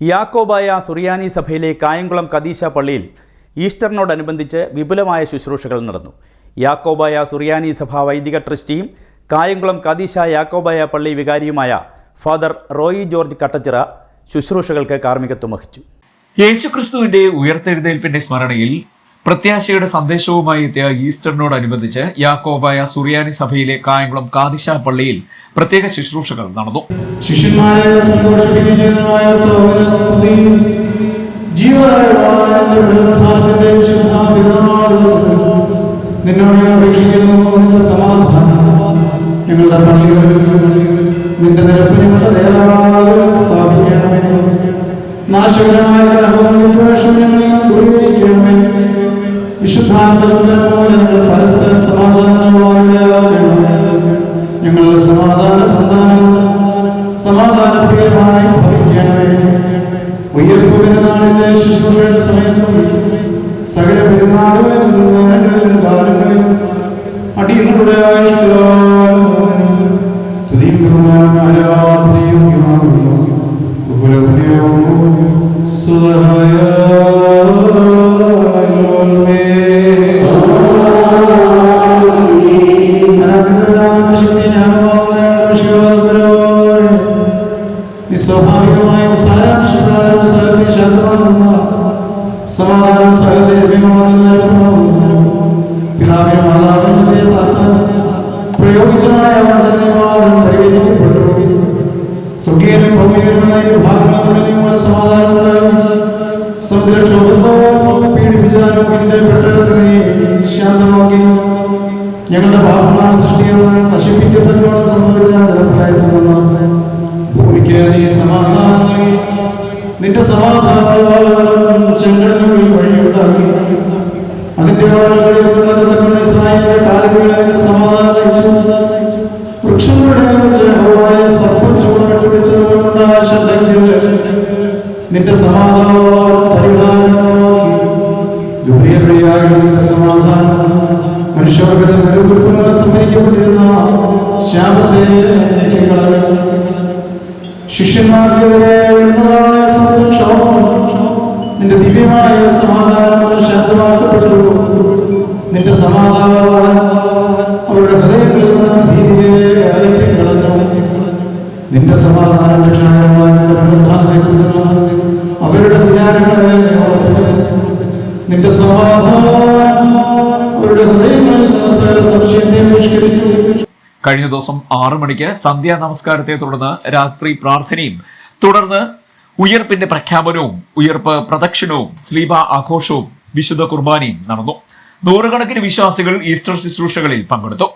യാക്കോബായ സുറിയാനി സഭയിലെ കായംകുളം കദീശ പള്ളിയിൽ ഈസ്റ്ററിനോടനുബന്ധിച്ച് വിപുലമായ ശുശ്രൂഷകൾ നടന്നു. യാക്കോബായ സുറിയാനി സഭ വൈദിക ട്രസ്റ്റിയും കായംകുളം കദീശ യാക്കോബായ പള്ളി വികാരിയുമായ ഫാദർ റോയി ജോർജ് കട്ടച്ചിറ ശുശ്രൂഷകൾക്ക് കാർമ്മികത്വം വഹിച്ചു. യേശുക്രിസ്തുവിന്റെ ഉയർത്തെഴുന്നേൽപ്പിന്റെ സ്മരണയിൽ പ്രത്യാശയുടെ സന്ദേശവുമായി എത്തിയ ഈസ്റ്ററിനോടനുബന്ധിച്ച് യാക്കോബായ സുറിയാനി സഭയിലെ കായംകുളം കാതിശ പള്ളിയിൽ പ്രത്യേക ശുശ്രൂഷകൾ നടന്നു. ശിഷ്യന്മാരെ നിന്നോട് സമാധാനം. ചുന്തരം പോലെ ഞങ്ങൾ ഞങ്ങളുടെ സമാധാന സന്താനം സമാധാന പ്രിയമായി ഭവിക്കണമേ. ഉയർപ്പുവിന്റെ നാളിന്റെ ശുശ്രൂഷയുടെ സമയത്തും സകല പെരുന്നാളുകളിലും നേരങ്ങളിലും കാലങ്ങളിലും അടിയങ്ങളുടെ ആയുഷ്കാലം സ്തുതിയും ഭൗമികനുമായ വിഭാഗങ്ങളിൽ മൂലം സമാധാനം ഉണ്ടായി സമുദ്രക്ഷോഭത്തോളം പീഡിപ്പിച്ചാലും എന്റെ പെട്ടകത്തിനെ ശാന്തമാക്കി. ഞങ്ങളുടെ പാപങ്ങളാൽ സൃഷ്ടികൾ നശിപ്പിക്കപ്പെട്ടോളം സംഭവിച്ച ജലപ്രളയത്തിൽ ഭൂമിക്ക് നീ സമാധാനം നിന്റെ സമാധാനം ചെങ്കടലിൽ വഴിയുണ്ടാക്കി. അതിന്റെ വളകളിൽ നിന്നകത്തുകൊണ്ട് നിന്റെ സമാധാനം നയിച്ചു വൃക്ഷങ്ങളുടെ യഹോവയായ സർപ്പം ചൂടാക്കി പിടിച്ചതുകൊണ്ടായ ശബ്ദത്തിൽ നിന്റെ സമാധാനം പരിഹാരം ഗംഭീരയായ നിന്റെ സമാധാനം മനുഷ്യവർഗത്തിൽ ഉൾപ്പെടെ സംഭരിക്കപ്പെട്ടിരുന്ന ശാപത്തെ ശിഷ്യന്മാർക്കെതിരെ ഉയർന്നതായ സന്തോഷവും നിന്റെ ദിവ്യമായ സമാധാനം ശാന്തമാക്കപ്പെട്ടു. നിന്റെ സമാധാനം അവരുടെ ഹൃദയങ്ങളിൽ നിന്ന് ഭീതിയെ അകറ്റി കളഞ്ഞു നിന്റെ സമാധാനം രക്ഷാകരമായ നിന്റെ അവരുടെ വിചാരങ്ങളെ നീ നിന്റെ സമാധാനം അവരുടെ ഹൃദയങ്ങളിൽ നിന്ന് സംശയത്തെ കഴിഞ്ഞ ദിവസം ആറു മണിക്ക് സന്ധ്യാ നമസ്കാരത്തെ തുടർന്ന് രാത്രി പ്രാർത്ഥനയും തുടർന്ന് ഉയർപ്പിന്റെ പ്രഖ്യാപനവും ഉയർപ്പ് പ്രദക്ഷിണവും സ്ലീബ ആഘോഷവും വിശുദ്ധ കുർബാനയും നടന്നു. നൂറുകണക്കിന് വിശ്വാസികൾ ഈസ്റ്റർ ശുശ്രൂഷകളിൽ പങ്കെടുത്തു.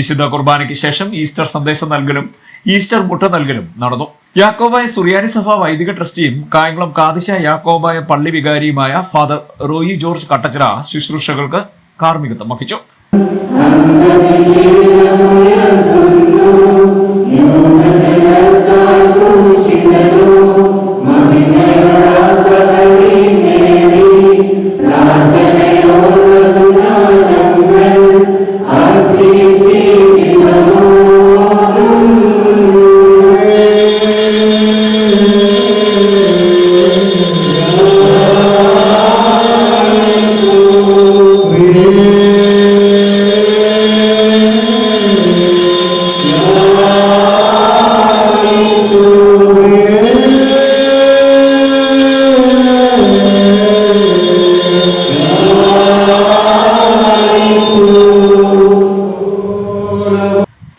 വിശുദ്ധ കുർബാനയ്ക്ക് ശേഷം ഈസ്റ്റർ സന്ദേശം നൽകലും ഈസ്റ്റർ മുട്ട നൽകലും നടന്നു. യാക്കോബായ സുറിയാനി സഭ വൈദിക ട്രസ്റ്റിയും കായംകുളം കാതിശ യാക്കോബായ പള്ളി വികാരിയുമായ ഫാദർ റോയി ജോർജ് കട്ടച്ചിറ ശുശ്രൂഷകൾക്ക് കാർമ്മികത്വം വഹിച്ചു.